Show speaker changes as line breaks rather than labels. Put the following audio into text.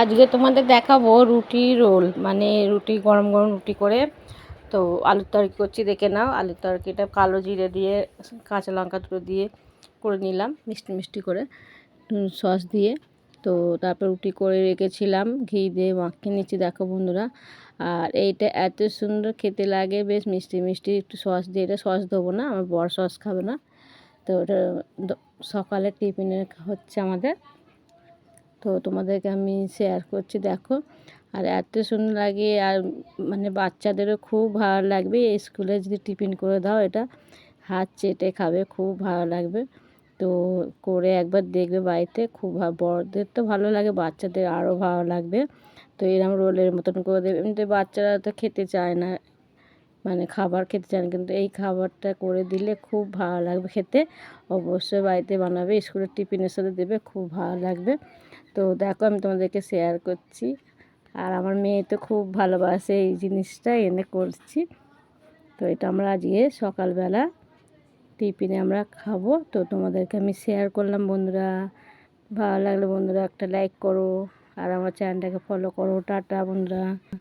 আজকে তোমাদের দেখাবো রুটি রোল মানে রুটি, গরম গরম রুটি করে। তো আলুর তরকারি করছি, দেখে নাও, আলুর তরকারিটা কালো জিরে দিয়ে, কাঁচা লঙ্কা দুটো দিয়ে করে নিলাম, মিষ্টি মিষ্টি করে সস দিয়ে। তো তারপর রুটি করে রেখেছিলাম, ঘি দিয়ে মাখিয়ে নিচ্ছি, দেখো বন্ধুরা। আর এইটা এত সুন্দর খেতে লাগে, বেশ মিষ্টি মিষ্টি, একটু সস দিয়ে, এটা সস দেবো না, আমার বড় সস খাবে না। তো ওটা সকালে টিফিনে হচ্ছে আমাদের। তো তোমাদেরকে আমি শেয়ার করছি, দেখো। আর এত সুন্দর লাগে, আর মানে বাচ্চাদেরও খুব ভালো লাগবে। স্কুলে যদি টিফিন করে দাও, এটা হাত চেটে খাবে, খুব ভালো লাগবে। তো করে একবার দেখবে বাড়িতে, খুব বড়দের তো ভালো লাগে, বাচ্চাদের আরও ভালো লাগবে। তো এরকম রোলের মতন করে দেবে। এমনিতে বাচ্চারা তো খেতে চায় না। মানে খাবার খেতে চান কিন্তু এই খাবারটা করে দিলে খুব ভালো লাগবে খেতে। অবশ্যই বাড়িতে বানাবে, স্কুলের টিফিনের সাথে দেবে, খুব ভালো লাগবে। তো দেখো আমি তোমাদেরকে শেয়ার করছি। আর আমার মেয়ে তো খুব ভালোবাসে এই জিনিসটা, এনে করছি। তো এটা আমরা আজকে সকালবেলা টিফিনে আমরা খাব। তো তোমাদেরকে আমি শেয়ার করলাম বন্ধুরা। ভালো লাগলে বন্ধুরা, একটা লাইক করো। আর আমার চ্যানেলটাকে ফলো করো। টাটা বন্ধুরা।